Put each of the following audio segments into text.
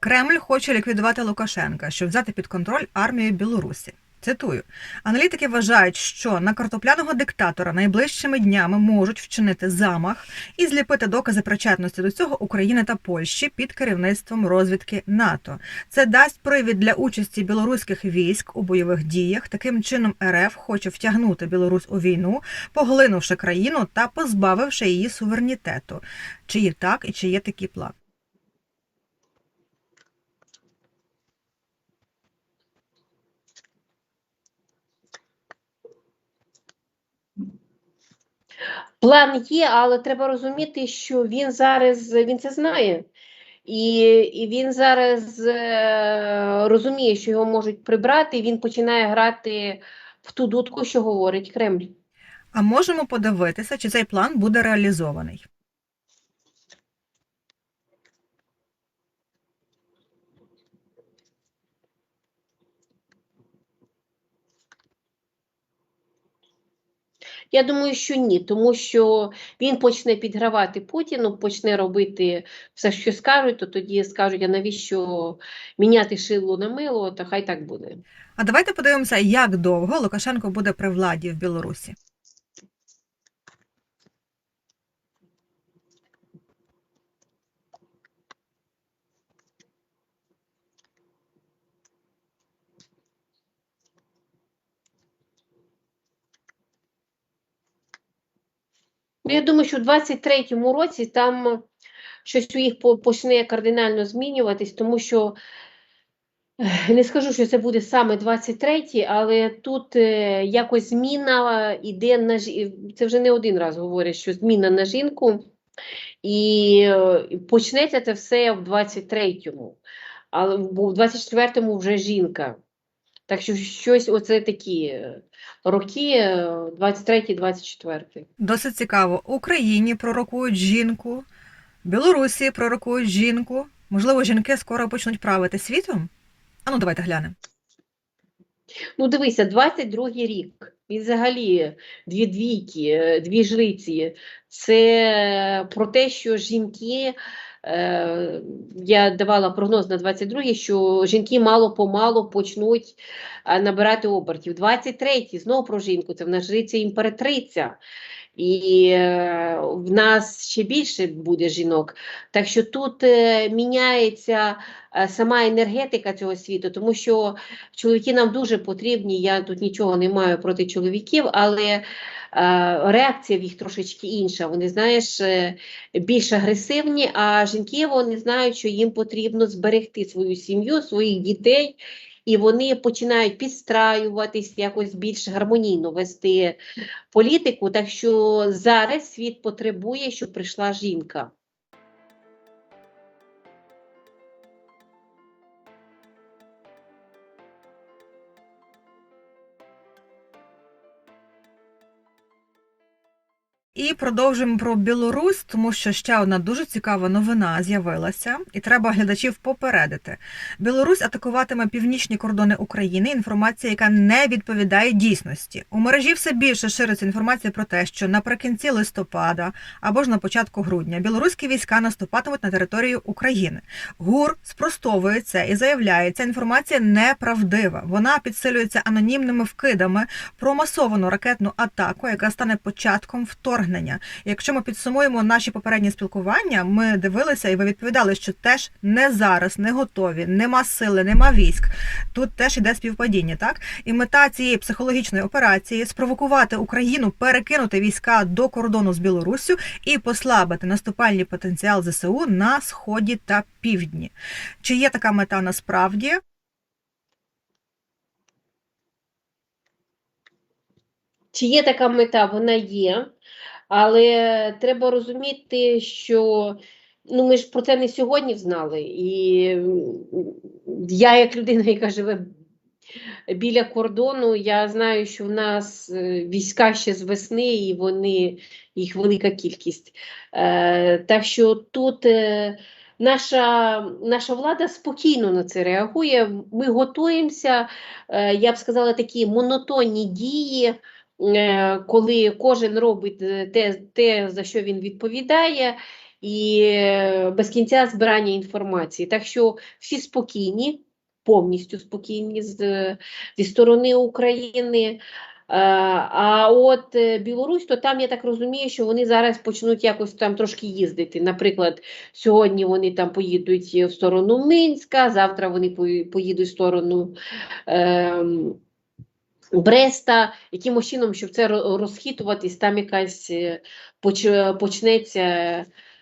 Кремль хоче ліквідувати Лукашенка, щоб взяти під контроль армію Білорусі. Цитую: аналітики вважають, що на картопляного диктатора найближчими днями можуть вчинити замах і зліпити докази причетності до цього України та Польщі під керівництвом розвідки НАТО. Це дасть привід для участі білоруських військ у бойових діях. Таким чином, РФ хоче втягнути Білорусь у війну, поглинувши країну та позбавивши її суверенітету. Чи є так і чи є такий план? План є, але треба розуміти, що він зараз він це знає. І, і він зараз е, розуміє, що його можуть прибрати, і він починає грати в ту дудку, що говорить Кремль. А можемо подивитися, чи цей план буде реалізований. Я думаю, що ні, тому що він почне підгравати Путіну, почне робити все, що скажуть, то тоді скажуть, а навіщо міняти шило на мило, та хай так буде. А давайте подивимося, як довго Лукашенко буде при владі в Білорусі. Я думаю, що в 23-му році там щось у їх почне кардинально змінюватись, тому що не скажу, що це буде саме 23-й, але тут е, якось зміна іде на жі- це вже не один раз говорять, що зміна на жінку, і е, почнеться це все в 23-му, але бо в 24-му вже жінка. Так що щось оце такі е, роки, е, 23-24. Досить цікаво. Україні пророкують жінку, Білорусі пророкують жінку. Можливо, жінки скоро почнуть правити світом? А ну давайте глянемо. Ну, дивися, 22-й рік. І взагалі дві двійки, е, дві жриці. Це про те, що жінки, е, я давала прогноз на 22-й, що жінки мало-помалу почнуть е, набирати обертів. 23-й, знову про жінку, це в нас жриця імператриця. І е, в нас ще більше буде жінок. Так що тут е, міняється е, сама енергетика цього світу, тому що чоловіки нам дуже потрібні. Я тут нічого не маю проти чоловіків, але е, реакція в їх трошечки інша. Вони, знаєш, е, більш агресивні, а жінки вони знають, що їм потрібно зберегти свою сім'ю, своїх дітей. І вони починають підстраюватись, якось більш гармонійно вести політику. Так що зараз світ потребує, щоб прийшла жінка. І продовжуємо про Білорусь, тому що ще одна дуже цікава новина з'явилася, і треба глядачів попередити. Білорусь атакуватиме північні кордони України. Інформація, яка не відповідає дійсності. У мережі все більше шириться інформація про те, що наприкінці листопада або ж на початку грудня білоруські війська наступатимуть на територію України. ГУР спростовує це і заявляє, ця інформація неправдива. Вона підсилюється анонімними вкидами про масовану ракетну атаку, яка стане початком вторгнення. Якщо ми підсумуємо наші попередні спілкування, ми дивилися і ви відповідали, що теж не зараз, не готові, нема сили, нема військ. Тут теж іде співпадіння, так? І мета цієї психологічної операції спровокувати Україну перекинути війська до кордону з Білоруссю і послабити наступальний потенціал ЗСУ на сході та півдні. Чи є така мета насправді? Чи є така мета? Вона є, але треба розуміти, що ну, ми ж про це не сьогодні знали. І я, як людина, яка живе біля кордону, я знаю, що в нас е, війська ще з весни, і вони, їх велика кількість. Е, так що тут. е, Наша, наша влада спокійно на це реагує. Ми готуємося, е, я б сказала, такі монотонні дії, коли кожен робить е, те, те, за що він відповідає, і е, без кінця збирання інформації. Так що всі спокійні, повністю спокійні з, зі сторони України. Е, А от е, Білорусь, то там я так розумію, що вони зараз почнуть якось там трошки їздити. Наприклад, сьогодні вони там поїдуть в сторону Минська, завтра вони поїдуть в сторону ем, Бреста, якимось чином, щоб це ро- розхитуватись, там якась е, почнеться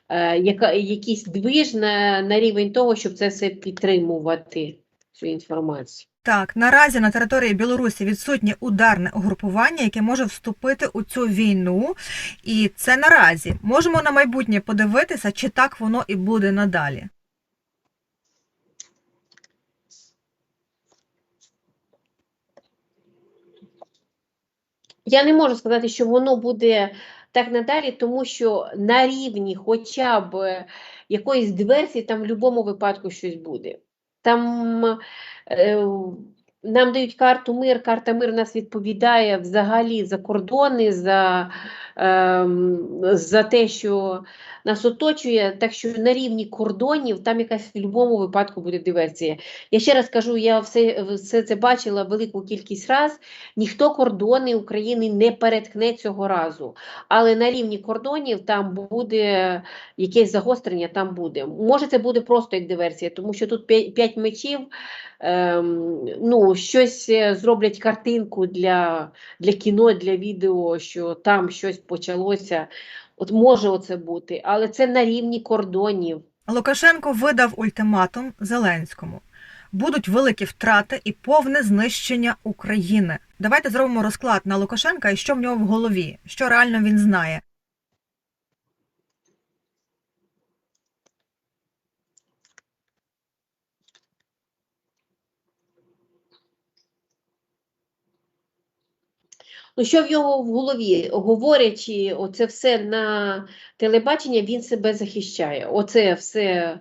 е, яка, якийсь двіж на, на рівень того, щоб це все підтримувати, цю інформацію. Так, наразі на території Білорусі відсутнє ударне угрупування, яке може вступити у цю війну. І це наразі. Можемо на майбутнє подивитися, чи так воно і буде надалі. Я не можу сказати, що воно буде так надалі, тому що на рівні хоча б якоїсь диверсії там в будь-якому випадку щось буде. Там е, нам дають карту мир, карта мир нас відповідає взагалі за кордони, за, ем, за те, що нас оточує, так що на рівні кордонів там якась в будь-якому випадку буде диверсія. Я ще раз кажу, я все, все це бачила велику кількість разів. Ніхто кордони України не переткне цього разу. Але на рівні кордонів там буде якесь загострення, там буде. Може, це буде просто як диверсія, тому що тут п'ять п'ять мечів, ну, щось е, зроблять картинку для, для кіно, для відео, що там щось почалося. От може оце бути, але це на рівні кордонів. Лукашенко видав ультиматум Зеленському. Будуть великі втрати і повне знищення України. Давайте зробимо розклад на Лукашенка і що в нього в голові, що реально він знає. Ну, що в його в голові? Говорячи оце все на телебачення, він себе захищає. Оце все,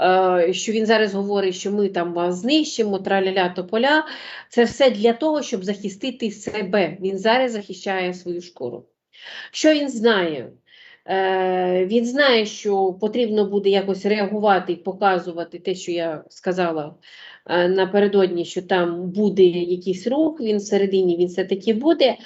е, що він зараз говорить, що ми там вас знищимо, траляля тополя, це все для того, щоб захистити себе. Він зараз захищає свою шкуру. Що він знає? Е, він знає, що потрібно буде якось реагувати і показувати те, що я сказала е, напередодні, що там буде якийсь рух, він всередині він все-таки буде.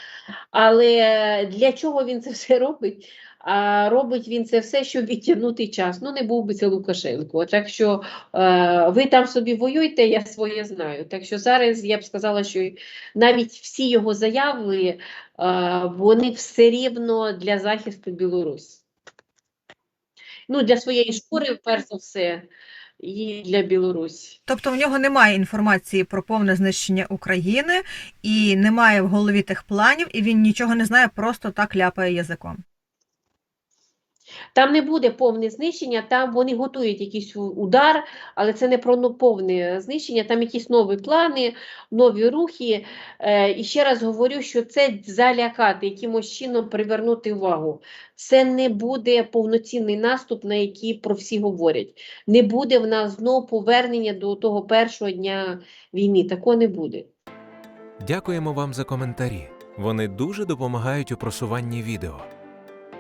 Але для чого він це все робить? А робить він це все, щоб відтягнути час. Ну, не був би це Лукашенко. Так що е, ви там собі воюйте, я своє знаю. Так що зараз я б сказала, що навіть всі його заяви, е, вони все рівно для захисту Білорусі. Ну, для своєї шкури, перш за все, і для Білорусі. Тобто в нього немає інформації про повне знищення України і немає в голові тих планів, і він нічого не знає, просто так ляпає язиком. Там не буде повне знищення, там вони готують якийсь удар, але це не про повне знищення, там якісь нові плани, нові рухи. Е, і ще раз говорю, що це залякати, якимось чином привернути увагу. Це не буде повноцінний наступ, на який про всі говорять. Не буде в нас знову повернення до того першого дня війни. Такого не буде. Дякуємо вам за коментарі. Вони дуже допомагають у просуванні відео.